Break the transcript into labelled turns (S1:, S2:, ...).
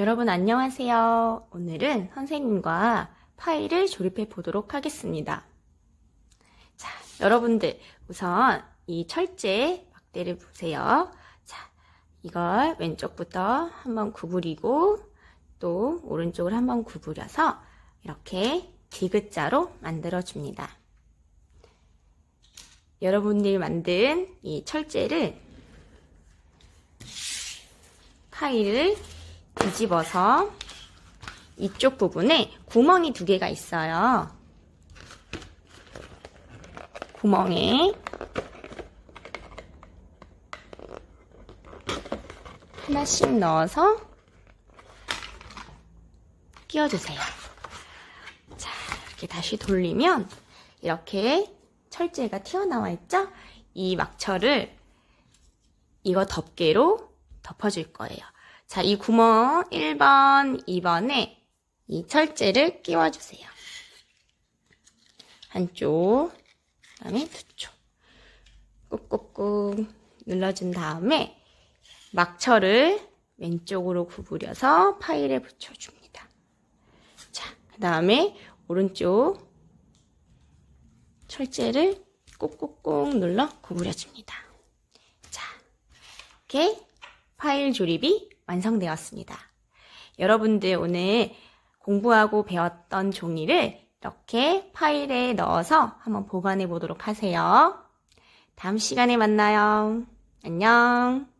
S1: 여러분 안녕하세요. 오늘은 선생님과 파일을 조립해 보도록 하겠습니다. 자, 여러분들 우선 이 철제 막대를 보세요. 자, 이걸 왼쪽부터 한번 구부리고 또 오른쪽을 한번 구부려서 이렇게 디귿자로 만들어 줍니다. 여러분들이 만든 이 철제를 파일을 뒤집어서 이쪽 부분에 구멍이 두 개가 있어요. 구멍에 하나씩 넣어서 끼워주세요. 자, 이렇게 다시 돌리면 이렇게 철제가 튀어나와 있죠? 이 막철을 이거 덮개로 덮어줄 거예요. 자, 이 구멍 1번, 2번에 이 철제를 끼워주세요. 한쪽, 그 다음에 두 쪽. 꾹꾹꾹 눌러준 다음에 막철을 왼쪽으로 구부려서 파일에 붙여줍니다. 자, 그 다음에 오른쪽 철제를 꾹꾹꾹 눌러 구부려줍니다. 자, 이렇게 파일 조립이 완성되었습니다. 여러분들 오늘 공부하고 배웠던 종이를 이렇게 파일에 넣어서 한번 보관해 보도록 하세요. 다음 시간에 만나요. 안녕.